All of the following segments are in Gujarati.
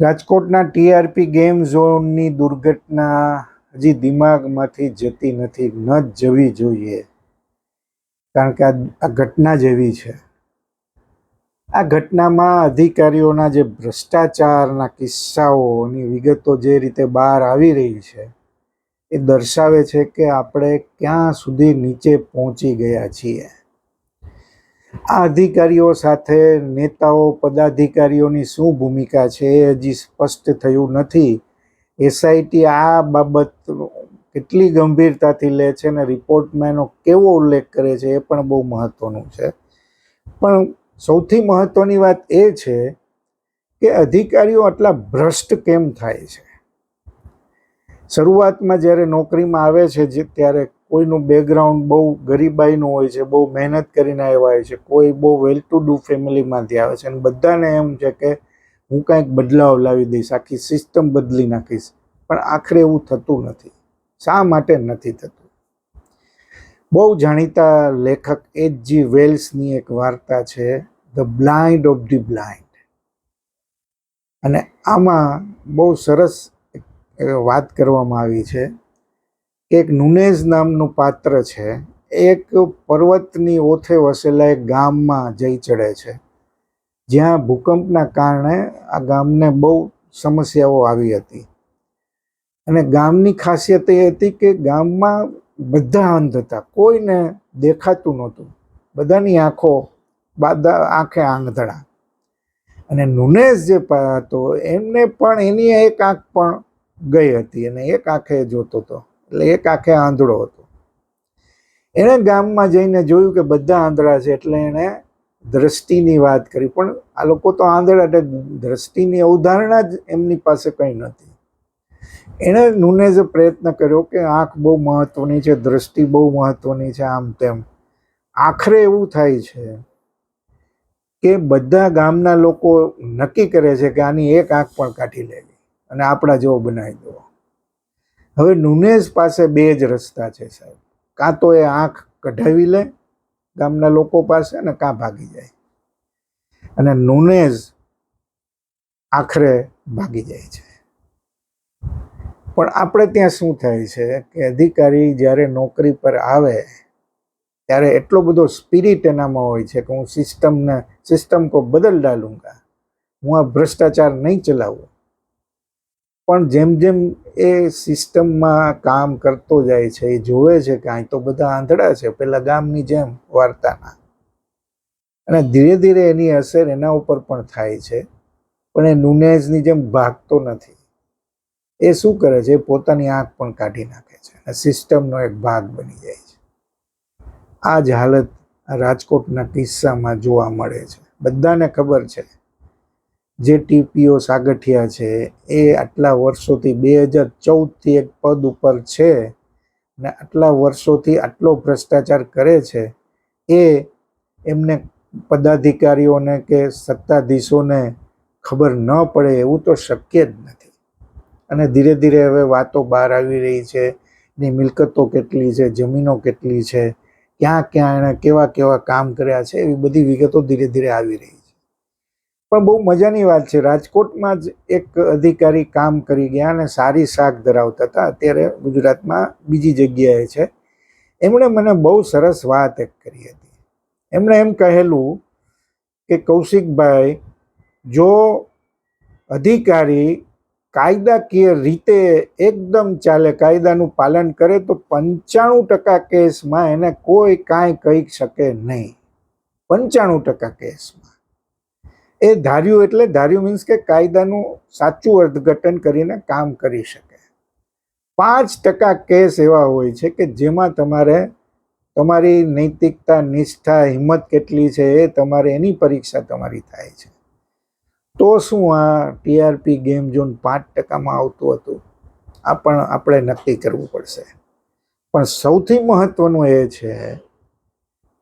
રાજકોટના ટીઆરપી ગેમ ઝોનની દુર્ઘટના હજી દિમાગમાંથી જતી નથી, ન જ જવી જોઈએ. કારણ કે આ આ ઘટના જેવી છે. આ ઘટનામાં અધિકારીઓના જે ભ્રષ્ટાચારના કિસ્સાઓની વિગતો જે રીતે બહાર આવી રહી છે, એ દર્શાવે છે કે આપણે ક્યાં સુધી નીચે પહોંચી ગયા છીએ. આ અધિકારીઓ સાથે નેતાઓ, પદાધિકારીઓની શું ભૂમિકા છે એ હજી સ્પષ્ટ થયું નથી. એસઆઈટી આ બાબત કેટલી ગંભીરતાથી લે છે અને રિપોર્ટમાં એનો કેવો ઉલ્લેખ કરે છે એ પણ બહુ મહત્વનું છે. પણ સૌથી મહત્વની વાત એ છે કે અધિકારીઓ આટલા ભ્રષ્ટ કેમ થાય છે? શરૂઆતમાં જ્યારે નોકરીમાં આવે છે જે ત્યારે કોઈનું બેકગ્રાઉન્ડ બહુ ગરીબાઈનું હોય છે, બહુ મહેનત કરીને આવ્યા હોય છે, કોઈ બહુ વેલ ટુ ડુ ફેમિલીમાંથી આવે છે અને બધાને એમ છે કે હું કાંઈક બદલાવ લાવી દઈશ, આખી સિસ્ટમ બદલી નાખીશ. પણ આખરે એવું થતું નથી. શા માટે નથી થતું? બહુ જાણીતા લેખક એચ જી વેલ્સની એક વાર્તા છે the blind of the blind અને આમાં બહુ સરસ વાત કરવામાં આવી છે. એક નુનેઝ નામનું પાત્ર છે. એક પર્વતની ઓથે વસેલા એક ગામમાં જઈ ચડે છે. જ્યાં ભૂકંપના કારણે આ ગામને બહુ સમસ્યાઓ આવી હતી. અને ગામની ખાસિયત એ હતી કે ગામમાં બધા અંધ હતા. કોઈને દેખાતું નહોતું. બધાની આંખો બાદા આંખે આંગધડા અને નુનેશ જે હતો, એમને પણ એની એક આંખ પણ ગઈ હતી અને એક આંખે જોતો હતો. એટલે એક આંખે આંધળો હતો. એણે ગામમાં જઈને જોયું કે બધા આંધળા છે એટલે એણે દ્રષ્ટિની વાત કરી. પણ આ લોકો તો આંધળા એટલે દ્રષ્ટિની અવધારણા જ એમની પાસે કંઈ નથી. એણે નુનેઝે પ્રયત્ન કર્યો કે આંખ બહુ મહત્વની છે, દ્રષ્ટિ બહુ મહત્વની છે, આમ તેમ. આખરે એવું થાય છે કે બધા ગામના લોકો નક્કી કરે છે કે આની એક આંખ પણ કાઢી લેવી અને આપણા જેવો બનાવી દો હવે નુનેઝ પાસે બે જ રસ્તા છે સાહેબ. કાં તો એ આંખ કઢાવી લે ગામના લોકો પાસે અને કાં ભાગી જાય. અને નુનેઝ આખરે ભાગી જાય છે. પણ આપણે ત્યાં શું થાય છે કે અધિકારી જ્યારે નોકરી પર આવે, ત્યારે એટલો બધો સ્પિરિટ એનામાં હોય છે કે હું સિસ્ટમને, સિસ્ટમ કો બદલ ડાલુંગા. હું આ ભ્રષ્ટાચાર નહીં ચલાવું. પણ જેમ જેમ એ સિસ્ટમમાં કામ કરતો જાય છે, એ જોવે છે કે અહીં તો બધા આંધળા છે, પેલા ગામની જેમ વાર્તાના. અને ધીરે ધીરે એની અસર એના ઉપર પણ થાય છે, પણ એ નુનેઝની જેમ ભાગતો નથી. એ શું કરે છે? પોતાની આંખ પણ કાઢી નાખે છે અને સિસ્ટમનો એક ભાગ બની જાય છે. આ જ હાલત રાજકોટના કિસ્સામાં જોવા મળે છે. બધાને ખબર છે જે ટીપીઓ સાગઠિયા છે, એ આટલા વર્ષોથી બે હજાર ચૌદથી એક પદ ઉપર છે ને આટલા વર્ષોથી આટલો ભ્રષ્ટાચાર કરે છે, એ એમને પદાધિકારીઓને કે સત્તાધીશોને ખબર ન પડે એવું તો શક્ય જ નથી. અને ધીરે ધીરે હવે વાતો બહાર આવી રહી છે, એની મિલકતો કેટલી છે, જમીનો કેટલી છે, ક્યાં ક્યાં એણે કેવા કેવા કામ કર્યા છે, એવી બધી વિગતો ધીરે ધીરે આવી રહી છે. પણ બહુ મજાની વાત છે. રાજકોટમાં જ એક અધિકારી કામ કરી ગયા અને સારી શાક ધરાવતા હતા. અત્યારે ગુજરાતમાં બીજી જગ્યાએ છે. એમણે મને બહુ સરસ વાત એક કરી હતી. એમણે એમ કહેલું કે, કૌશિકભાઈ, જો અધિકારી કાયદાકીય રીતે એકદમ ચાલે, કાયદાનું પાલન કરે, તો પંચાણું ટકા કેસમાં એને કોઈ કાંઈ કહી શકે નહીં. પંચાણું ટકા કેસમાં. એ ધાર્યું એટલે ધાર્યું મીન્સ કે કાયદાનું સાચું અર્થઘટન કરીને કામ કરી શકે. પાંચ ટકા કેસ એવા હોય છે કે જેમાં તમારે તમારી નૈતિકતા, નિષ્ઠા, હિંમત કેટલી છે એ તમારે એની પરીક્ષા તમારી થાય છે. તો શું આ ટીઆરપી ગેમ ઝોન પાંચ ટકામાં આવતું હતું? આ પણ આપણે નક્કી કરવું પડશે. પણ સૌથી મહત્વનું એ છે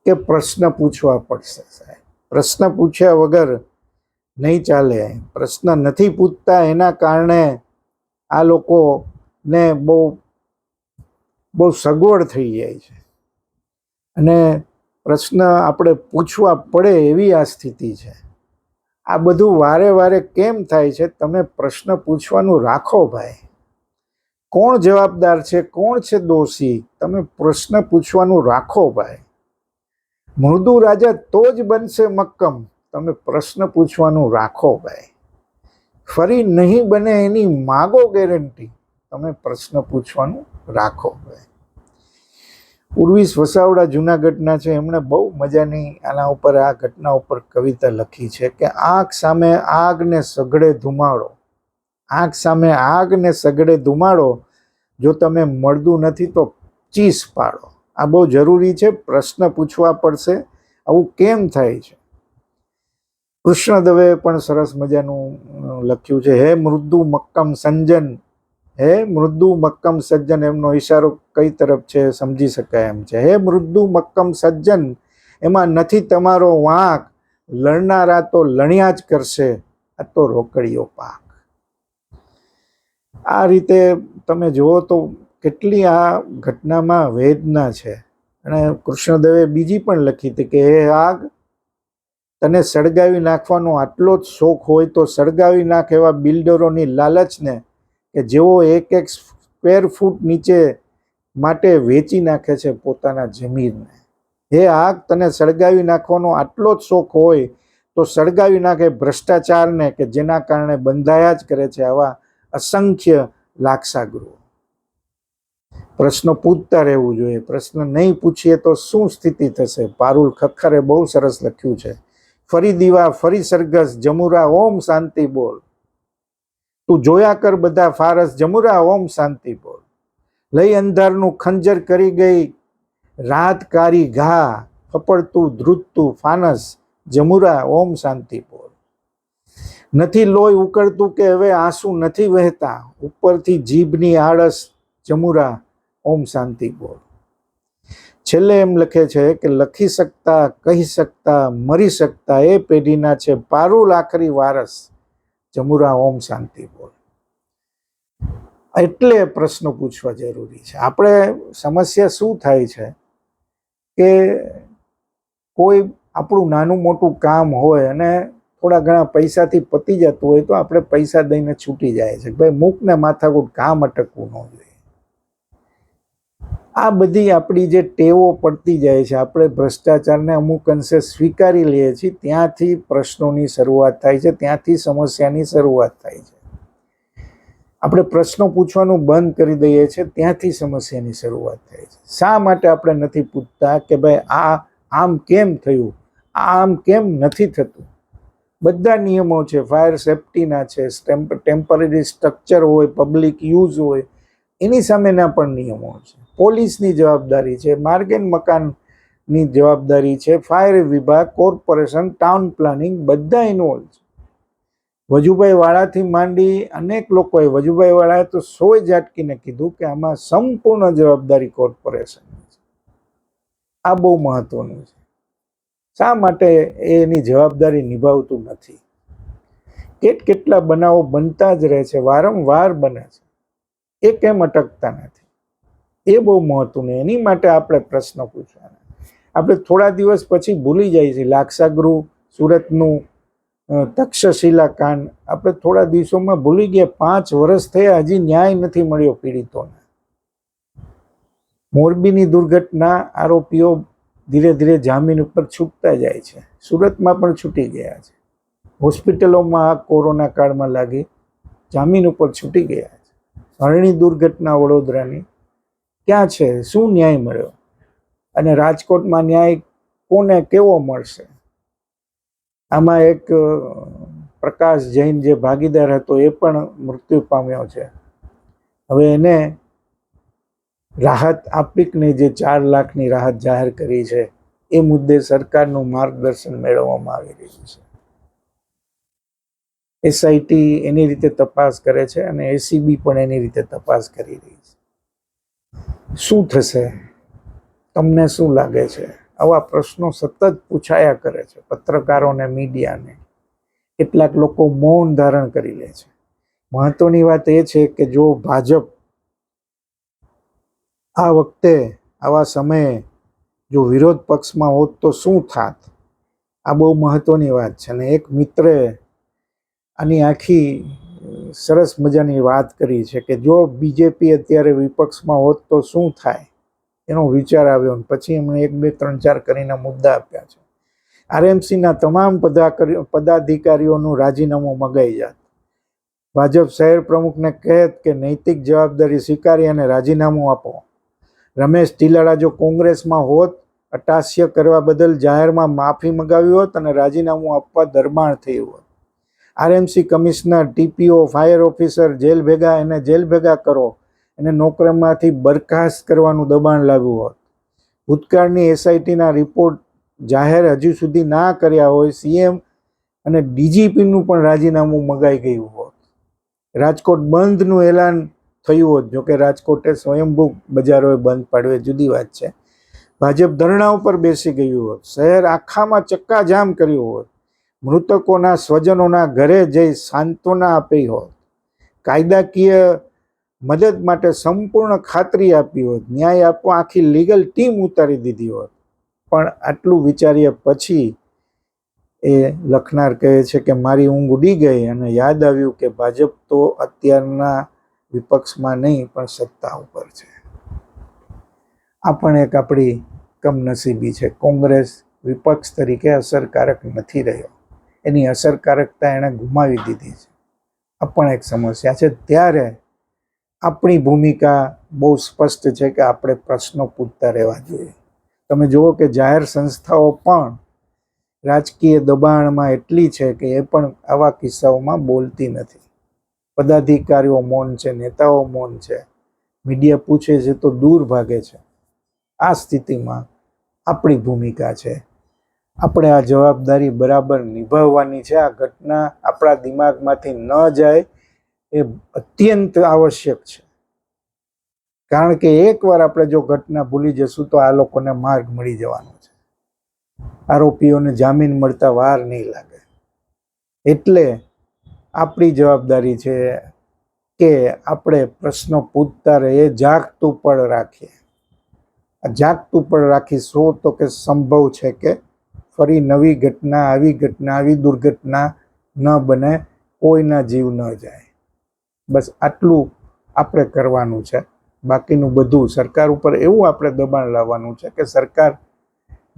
કે પ્રશ્ન પૂછવા પડશે સાહેબ. પ્રશ્ન પૂછ્યા વગર નહીં ચાલે. પ્રશ્ન નથી પૂછતા એના કારણે આ લોકોને બહુ બહુ સગવડ થઈ જાય છે. અને પ્રશ્ન આપણે પૂછવા પડે એવી આ સ્થિતિ છે. આ બધું વારે વારે કેમ થાય છે? તમે પ્રશ્ન પૂછવાનું રાખો ભાઈ. કોણ જવાબદાર છે? કોણ છે દોષી? તમે પ્રશ્ન પૂછવાનું રાખો ભાઈ. મૃદુ રાજા તો જ બનશે મક્કમ. તમે પ્રશ્ન પૂછવાનું રાખો ભાઈ. ફરી નહીં બને એની માગો ગેરંટી. તમે પ્રશ્ન પૂછવાનું રાખો ભાઈ. ઉર્વિસ વસાવડા જૂનાગઢના છે. એમણે બહુ મજાની આના ઉપર, આ ઘટના ઉપર કવિતા લખી છે કે આંખ સામે આગને સઘળે ધુમાડો. આંખ સામે આગને સઘળે ધુમાડો. જો તમે મળતું નથી તો ચીસ પાડો. આ બહુ જરૂરી છે. પ્રશ્ન પૂછવા પડશે. આવું કેમ થાય છે? કૃષ્ણ દવે પણ સરસ મજાનું લખ્યું છે, હે મૃદુ મક્કમ સંજન, હે મૃદુ મક્કમ સજ્જન એમનો ઈશારો કઈ તરફ છે સમજી શકાય એમ છે. હે મૃદુ મક્કમ સજ્જન, એમાં નથી તમારો વાંક લણનારા તો લણ્યા જ કરશે, આ તો રોકડીયો પાક. આ રીતે તમે જુઓ તો કેટલી આ ઘટનામાં વેદના છે. અને કૃષ્ણદેવે બીજી પણ લખી હતી કે, હે આગ તને સળગાવી નાખવાનો આટલો જ શોખ હોય તો સળગાવી નાખ એવા બિલ્ડરોની લાલચને કે જેઓ એક એક સ્ક્વેર ફૂટ નીચે માટે વેચી નાખે છે પોતાના જમીનને. હે આગ, તને સળગાવી નાખવાનો આટલો જ શોખ હોય તો સળગાવી નાખે ભ્રષ્ટાચારને કે જેના કારણે બંધાયા જ કરે છે આવા અસંખ્ય લાક્ષાગૃહો. પ્રશ્નો પૂછતા રહેવું જોઈએ. પ્રશ્ન નહીં પૂછીએ તો શું સ્થિતિ થશે? પારુલ ખખરે બહુ સરસ લખ્યું છે. ફરી દીવા, ફરી સરગસ જમુરા, ઓમ શાંતિ બોલ. તું જોયા કર બધા ફારસ, જમુરા, ઓમ શાંતિ બોલ. લઈ અંધારનું ખંજર કરી ગઈ, રાત કારી ઘા ફપડતું ધ્રુજતું, ફાનસ, જમુરા, ઓમ શાંતિ બોલ. નથી લોહી ઉકળતું કે હવે આંસુ નથી વહેતા, ઉપરથી જીભની આળસ, જમુરા, ઓમ શાંતિ બોલ. છેલ્લે એમ લખે છે કે લખી શકતા, કહી શકતા, મરી શકતા એ પેઢીના છે પારુલ આખરી વારસ. જમુરા, ઓમ શાંતિ બોલ. એટલે પ્રશ્નો પૂછવા જરૂરી છે. આપણે સમસ્યા શું થાય છે કે કોઈ આપણું નાનું મોટું કામ હોય અને થોડા ઘણા પૈસાથી પતી જતું હોય તો આપણે પૈસા દઈને છૂટી જાય છે. ભાઈ મૂકને માથાકૂટ કામ અટકવું ન જોઈએ. આ બધી આપણી જે ટેવો પડતી જાય છે, આપણે ભ્રષ્ટાચારને અમુક અંશે સ્વીકારી લઈએ છીએ, ત્યાંથી પ્રશ્નોની શરૂઆત થાય છે, ત્યાંથી સમસ્યાની શરૂઆત થાય છે. આપણે પ્રશ્નો પૂછવાનું બંધ કરી દઈએ છીએ, ત્યાંથી સમસ્યાની શરૂઆત થાય છે. શા માટે આપણે નથી પૂછતા કે ભાઈ આ આમ કેમ થયું? આ આમ કેમ નથી થતું? બધા નિયમો છે, ફાયર સેફટીના છે ટેમ્પરરી સ્ટ્રક્ચર હોય, પબ્લિક યુઝ હોય, એની સામેના પણ નિયમો છે. પોલીસની જવાબદારી છે માર્ગેન મકાનની જવાબદારી છે, ફાયર વિભાગ, કોર્પોરેશન, ટાઉન પ્લાનિંગ બધા ઇન્વોલ્વ છે. વજુભાઈ વાળાથી માંડી અનેક લોકોએ, વજુભાઈ વાળાએ તો સોય ઝાટકીને કીધું કે આમાં સંપૂર્ણ જવાબદારી કોર્પોરેશનની છે. આ બહુ મહત્વનું છે. શા માટે એની જવાબદારી નિભાવતું નથી? કેટ કેટલા બનાવો બનતા જ રહે છે, વારંવાર બને છે. એ કેમ અટકતા નથી. એ બહુ મહત્વનું એની માટે આપણે પ્રશ્ન પૂછવાના. આપણે થોડા દિવસ પછી ભૂલી જાય છે. લાક્ષાગૃહ, સુરતનું તક્ષશિલા કાંડ. આપણે થોડા દિવસોમાં ભૂલી ગયા. પાંચ વર્ષ થયા, હજી ન્યાય નથી મળ્યો પીડિતોને. મોરબીની દુર્ઘટના આરોપીઓ ધીરે ધીરે જામીન ઉપર છૂટતા જાય છે. સુરતમાં પણ છૂટી ગયા છે. હોસ્પિટલોમાં આ કોરોના કાળમાં લાગી જામીન ઉપર છૂટી ગયા છે. હરણી દુર્ઘટના વડોદરાની. ક્યાં છે? શું ન્યાય મળ્યો? અને રાજકોટમાં ન્યાય કોને, કેવો મળશે? આમાં એક પ્રકાશ જૈન જે ભાગીદાર હતો એ પણ મૃત્યુ પામ્યો છે. હવે એને રાહત આપી કે જે ચાર લાખની રાહત જાહેર કરી છે, એ મુદ્દે સરકારનું માર્ગદર્શન મેળવવામાં આવી રહ્યું છે. એસઆઈટી એની રીતે તપાસ કરે છે અને એસીબી પણ એની રીતે તપાસ કરી રહી છે. શું થશે? તમને શું લાગે છે? આવા પ્રશ્નો સતત પૂછાયા કરે છે પત્રકારોને, મીડિયાને. કેટલાક લોકો મૌન ધારણ કરી લે છે. મહત્વની વાત એ છે કે જો ભાજપ આ વખતે, આવા સમયે જો વિરોધ પક્ષમાં હોત તો શું થાત? આ બહુ મહત્વની વાત છે અને એક મિત્રે આની આખી સરસ મજાની વાત કરી છે કે જો બીજેપી અત્યારે વિપક્ષમાં હોત તો શું થાય? એનો વિચાર આવ્યો પછી એમણે એક, બે, ત્રણ, ચાર કરીને મુદ્દા આપ્યા છે. આરએમસીના તમામ પદાધિકારીઓનું રાજીનામું મગાઈ જાત. ભાજપ શહેર પ્રમુખને કહેત કે નૈતિક જવાબદારી સ્વીકારી અને રાજીનામું આપો. રમેશ ટીલાળા જો કોંગ્રેસમાં હોત અટાસ્ય કરવા બદલ જાહેરમાં માફી મગાવી હોત અને રાજીનામું આપવા દરબાણ થયું હોત. RMC commissioner, TPO, fire officer, jail ભેગા, એને જેલ ભેગા કરો. એને નોકરીમાંથી બરખાસ્ત કરવાનું દબાણ લાવ્યું હોત. ભૂતકાળની એસઆઈટીના રિપોર્ટ જાહેર હજુ સુધી ના કર્યા હોય, સીએમ અને ડીજીપીનું પણ રાજીનામું મગાઈ ગયું હોત. રાજકોટ બંધનું એલાન થયું હોત, જોકે રાજકોટે સ્વયંભૂ બજારોએ બંધ પાડવે જુદી વાત છે. ભાજપ ધરણા ઉપર બેસી ગયું હોત. શહેર આખામાં ચક્કાજામ કર્યું હોત. મૃતકોના સ્વજનોના ઘરે જઈ સાંત્વના આપી હોત. કાયદાકીય મદદ માટે સંપૂર્ણ ખાતરી આપી હોત. ન્યાય આપવા આખી લીગલ ટીમ ઉતારી દીધી હોત. પણ આટલું વિચાર્યા પછી એ લખનાર કહે છે કે મારી ઊંઘ ઉડી ગઈ અને યાદ આવ્યું કે ભાજપ તો અત્યારના વિપક્ષમાં નહીં, પણ સત્તા ઉપર છે. આ પણ એક આપણી કમનસીબી છે. કોંગ્રેસ વિપક્ષ તરીકે અસરકારક નથી રહ્યો. એની અસરકારકતા એણે ગુમાવી દીધી છે. આ પણ એક સમસ્યા છે. ત્યારે આપણી ભૂમિકા બહુ સ્પષ્ટ છે કે આપણે પ્રશ્નો પૂછતા રહેવા જોઈએ. તમે જુઓ કે જાહેર સંસ્થાઓ પણ રાજકીય દબાણમાં એટલી છે કે એ પણ આવા કિસ્સાઓમાં બોલતી નથી. પદાધિકારીઓ મૌન છે, નેતાઓ મૌન છે. મીડિયા પૂછે છે તો દૂર ભાગે છે. આ સ્થિતિમાં આપણી ભૂમિકા છે. આપણે આ જવાબદારી બરાબર નિભાવવાની છે. આ ઘટના આપણા દિમાગમાંથી ન જાય એ અત્યંત આવશ્યક છે. કારણ કે એકવાર આપણે જો ઘટના ભૂલી જશું તો આ લોકોને માર્ગ મળી જવાનો છે. આરોપીઓને જામીન મળતા વાર નહીં લાગે. એટલે આપણી જવાબદારી છે કે આપણે પ્રશ્નો પૂછતા રહીએ, જાગતું પડ રાખીએ. જાગતું પડ રાખીશું તો કે સંભવ છે કે ફરી નવી ઘટના, આવી ઘટના, આવી દુર્ઘટના ન બને, કોઈના જીવ ન જાય. બસ આટલું આપણે કરવાનું છે. બાકીનું બધું સરકાર ઉપર એવું આપણે દબાણ લાવવાનું છે કે સરકાર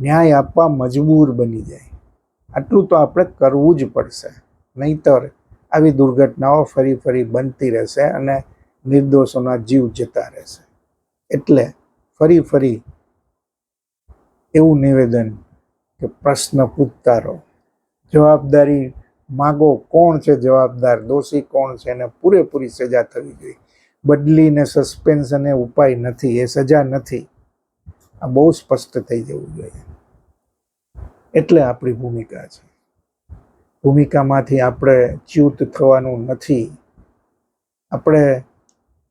ન્યાય આપવા મજબૂર બની જાય. આટલું તો આપણે કરવું જ પડશે. નહીતર આવી દુર્ઘટનાઓ ફરી ફરી બનતી રહેશે અને નિર્દોષોના જીવ જતા રહેશે. એટલે ફરી ફરી એવું નિવેદન કે પ્રશ્ન પૂછતા રહો જવાબદારી માગો કોણ છે જવાબદાર? દોષી કોણ છે? એને પૂરેપૂરી સજા થવી જોઈએ. બદલીને સસ્પેન્શન એ ઉપાય નથી. એ સજા નથી. આ બહુ સ્પષ્ટ થઈ જવું જોઈએ. એટલે આપણી ભૂમિકા છે. ભૂમિકામાંથી આપણે ચ્યુત થવાનું નથી. આપણે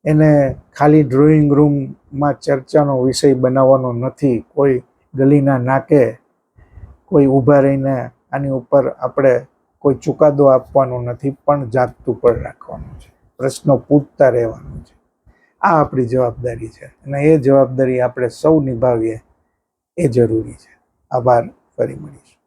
એને ખાલી ડ્રોઈંગ રૂમમાં ચર્ચાનો વિષય બનાવવાનો નથી. કોઈ ગલીના નાકે કોઈ ઊભા રહીને આની ઉપર આપણે કોઈ ચુકાદો આપવાનો નથી, પણ જાગતું પણ રાખવાનું છે. પ્રશ્નો પૂછતા રહેવાનું છે. આ આપણી જવાબદારી છે અને એ જવાબદારી આપણે સૌ નિભાવીએ એ જરૂરી છે. આભાર. ફરી મળીશું.